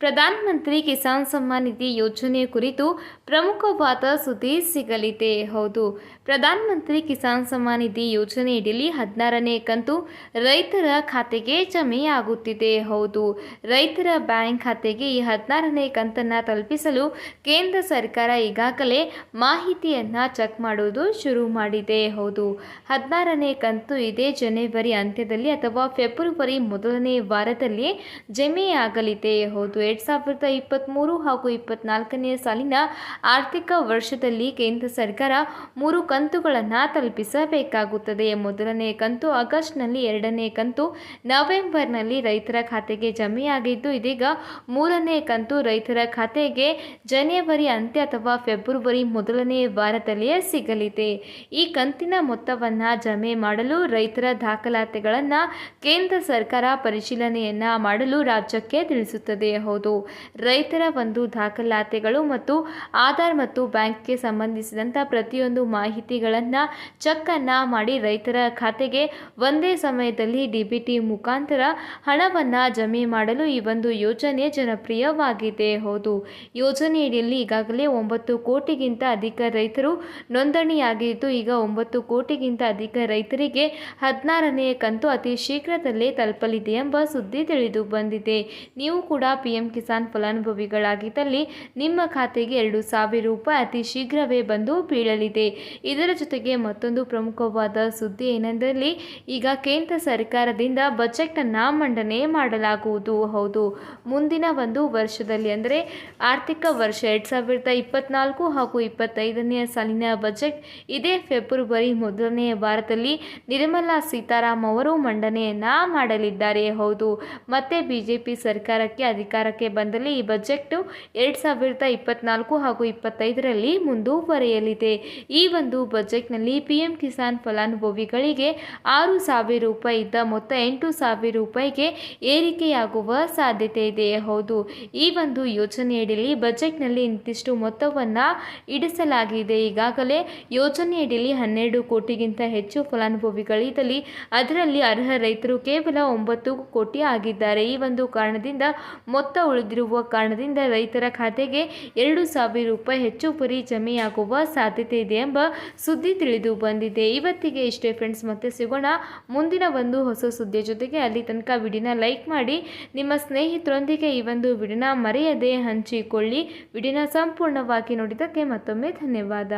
ಪ್ರಧಾನಮಂತ್ರಿ ಕಿಸಾನ್ ಸಮ್ಮಾನ್ ನಿಧಿ ಯೋಜನೆ ಕುರಿತು ಪ್ರಮುಖವಾದ ಸುದ್ದಿ ಸಿಗಲಿದೆ. ಹೌದು ಪ್ರಧಾನಮಂತ್ರಿ ಕಿಸಾನ್ ಸಮ್ಮಾನ್ ನಿಧಿ ಯೋಜನೆಯಡಿಯಲ್ಲಿ ಹದಿನಾರನೇ ಕಂತು ರೈತರ ಖಾತೆಗೆ ಜಮೆಯಾಗುತ್ತಿದೆ. ಹೌದು, ರೈತರ ಬ್ಯಾಂಕ್ ಖಾತೆಗೆ ಈ ಹದಿನಾರನೇ ಕಂತನ್ನು ತಲುಪಿಸಲು ಕೇಂದ್ರ ಸರ್ಕಾರ ಈಗಾಗಲೇ ಮಾಹಿತಿಯನ್ನು ಚೆಕ್ ಮಾಡುವುದು ಶುರು ಮಾಡಿದೆ. ಹೌದು, ಹದಿನಾರನೇ ಕಂತು ಇದೇ ಜನವರಿ ಅಂತ್ಯದಲ್ಲಿ ಅಥವಾ ಫೆಬ್ರವರಿ ಮೊದಲನೇ ವಾರದಲ್ಲಿ ಜಮೆಯಾಗಲಿದೆ. ಹೌದು ಎರಡು ಸಾವಿರದ ಇಪ್ಪತ್ತ್ಮೂರು ಹಾಗೂ ಇಪ್ಪತ್ನಾಲ್ಕನೇ ಸಾಲಿನ ಆರ್ಥಿಕ ವರ್ಷದಲ್ಲಿ ಕೇಂದ್ರ ಸರ್ಕಾರ ಮೂರು ಕಂತುಗಳನ್ನು ತಲುಪಿಸಬೇಕಾಗುತ್ತದೆ. ಮೊದಲನೇ ಕಂತು ಆಗಸ್ಟ್ನಲ್ಲಿ, ಎರಡನೇ ಕಂತು ನವೆಂಬರ್ನಲ್ಲಿ ರೈತರ ಖಾತೆಗೆ ಜಮೆಯಾಗಿದ್ದು, ಇದೀಗ ಮೂರನೇ ಕಂತು ರೈತರ ಖಾತೆಗೆ ಜನವರಿ ಅಂತ್ಯ ಅಥವಾ ಫೆಬ್ರವರಿ ಮೊದಲನೇ ವಾರದಲ್ಲಿಯೇ ಸಿಗಲಿದೆ. ಈ ಕಂತಿನ ಮೊತ್ತವನ್ನು ಜಮೆ ಮಾಡಲು ರೈತರ ದಾಖಲಾತಿಗಳನ್ನು ಕೇಂದ್ರ ಸರ್ಕಾರ ಪರಿಶೀಲನೆಯನ್ನ ಮಾಡಲು ರಾಜ್ಯಕ್ಕೆ ತಿಳಿಸುತ್ತದೆ. ಹೌದು. ರೈತರ ಒಂದು ದಾಖಲಾತಿಗಳು ಮತ್ತು ಆಧಾರ್ ಮತ್ತು ಬ್ಯಾಂಕ್ಗೆ ಸಂಬಂಧಿಸಿದಂಥ ಪ್ರತಿಯೊಂದು ಮಾಹಿತಿಗಳನ್ನು ಚೆಕ್ಕನ್ನು ಮಾಡಿ ರೈತರ ಖಾತೆಗೆ ಒಂದೇ ಸಮಯದಲ್ಲಿ ಡಿಬಿಟಿ ಮುಖಾಂತರ ಹಣವನ್ನು ಜಮೆ ಮಾಡಲು ಈ ಒಂದು ಯೋಜನೆ ಜನಪ್ರಿಯವಾಗಿದೆ. ಹೌದು, ಯೋಜನೆಯಡಿಯಲ್ಲಿ ಈಗಾಗಲೇ ಒಂಬತ್ತು ಕೋಟಿಗಿಂತ ಅಧಿಕ ರೈತರು ನೋಂದಣಿಯಾಗಿದ್ದು, ಈಗ ಒಂಬತ್ತು ಕೋಟಿಗಿಂತ ಅಧಿಕ ರೈತರಿಗೆ ಹದಿನಾರನೇ ಕಂತು ಅತಿ ಶೀಘ್ರದಲ್ಲೇ ತಲುಪಲಿದೆ ಎಂಬ ಸುದ್ದಿ ತಿಳಿದು ಬಂದಿದೆ. ನೀವು ಕೂಡ ಪಿ ಎಂ ಕಿಸಾನ್ ಫಲಾನುಭವಿಗಳಾಗಿದ್ದಲ್ಲಿ ನಿಮ್ಮ ಖಾತೆಗೆ ಎರಡು ಸಾವಿರ ರೂಪಾಯಿ ಅತಿ ಶೀಘ್ರವೇ ಬಂದು ಬೀಳಲಿದೆ. ಇದರ ಜೊತೆಗೆ ಮತ್ತೊಂದು ಪ್ರಮುಖವಾದ ಸುದ್ದಿ ಏನೆಂದರೆ, ಈಗ ಕೇಂದ್ರ ಸರ್ಕಾರದಿಂದ ಬಜೆಟನ್ನು ಮಂಡನೆ ಮಾಡಲಾಗುವುದು. ಹೌದು, ಮುಂದಿನ ಒಂದು ವರ್ಷದಲ್ಲಿ ಅಂದರೆ ಆರ್ಥಿಕ ವರ್ಷ ಎರಡು ಸಾವಿರದ ಇಪ್ಪತ್ನಾಲ್ಕು ಹಾಗೂ ಇಪ್ಪತ್ತೈದನೇ ಸಾಲಿನ ಬಜೆಟ್ ಇದೇ ಫೆಬ್ರವರಿ ಮೊದಲನೆಯ ವಾರದಲ್ಲಿ ನಿರ್ಮಲಾ ಸೀತಾರಾಮ್ ಅವರು ಮಂಡನೆಯನ್ನ ಮಾಡಲಿದ್ದಾರೆ. ಹೌದು, ಮತ್ತೆ ಬಿಜೆಪಿ ಸರ್ಕಾರಕ್ಕೆ ಅಧಿಕಾರಕ್ಕೆ ಬಂದಲ್ಲಿ ಈ ಬಜೆಟ್ ಎರಡು ಸಾವಿರದ ಇಪ್ಪತ್ನಾಲ್ಕು ಹಾಗೂ ಇಪ್ಪತ್ತೈದರಲ್ಲಿ ಮುಂದುವರೆಯಲಿದೆ. ಈ ಒಂದು ಬಜೆಟ್ನಲ್ಲಿ ಪಿ ಎಂ ಕಿಸಾನ್ ಫಲಾನುಭವಿಗಳಿಗೆ ಆರು ಸಾವಿರ ರೂಪಾಯಿ ಇದ್ದ ಮೊತ್ತ ಎಂಟು ಸಾವಿರ ರೂಪಾಯಿಗೆ ಏರಿಕೆಯಾಗುವ ಸಾಧ್ಯತೆ ಇದೆ. ಹೌದು, ಈ ಒಂದು ಯೋಜನೆಯಡಿಯಲ್ಲಿ ಬಜೆಟ್ನಲ್ಲಿ ಇಂತಿಷ್ಟು ಮೊತ್ತವನ್ನು ಇಡಿಸಲಾಗಿದೆ. ಈಗಾಗಲೇ ಯೋಜನೆಯಡಿಯಲ್ಲಿ ಹನ್ನೆರಡು ಕೋಟಿಗಿಂತ ಹೆಚ್ಚು ಫಲಾನುಭವಿಗಳಿದ್ದಲ್ಲಿ ಅದರಲ್ಲಿ ಅರ್ಹ ರೈತರು ಕೇವಲ ಒಂಬತ್ತು ಕೋಟಿ ಆಗಿದ್ದಾರೆ. ಈ ಒಂದು ಕಾರಣದಿಂದ ಉಳಿದಿರುವ ಕಾರಣದಿಂದ ರೈತರ ಖಾತೆಗೆ ಎರಡು ಸಾವಿರ ರೂಪಾಯಿ ಹೆಚ್ಚುವರಿ ಜಮೆಯಾಗುವ ಸಾಧ್ಯತೆ ಇದೆ ಎಂಬ ಸುದ್ದಿ ತಿಳಿದು ಬಂದಿದೆ. ಇವತ್ತಿಗೆ ಇಷ್ಟೇ ಫ್ರೆಂಡ್ಸ್ ಮತ್ತೆ ಸಿಗೋಣ ಮುಂದಿನ ಒಂದು ಹೊಸ ಸುದ್ದಿಯ ಜೊತೆಗೆ. ಅಲ್ಲಿ ತನಕ ವಿಡಿಯೋನ ಲೈಕ್ ಮಾಡಿ. ನಿಮ್ಮ ಸ್ನೇಹಿತರೊಂದಿಗೆ ಈ ಒಂದು ವಿಡಿಯೋನ ಮರೆಯದೆ ಹಂಚಿಕೊಳ್ಳಿ. ವಿಡಿಯೋನ ಸಂಪೂರ್ಣವಾಗಿ ನೋಡಿದ್ದಕ್ಕೆ ಮತ್ತೊಮ್ಮೆ ಧನ್ಯವಾದ.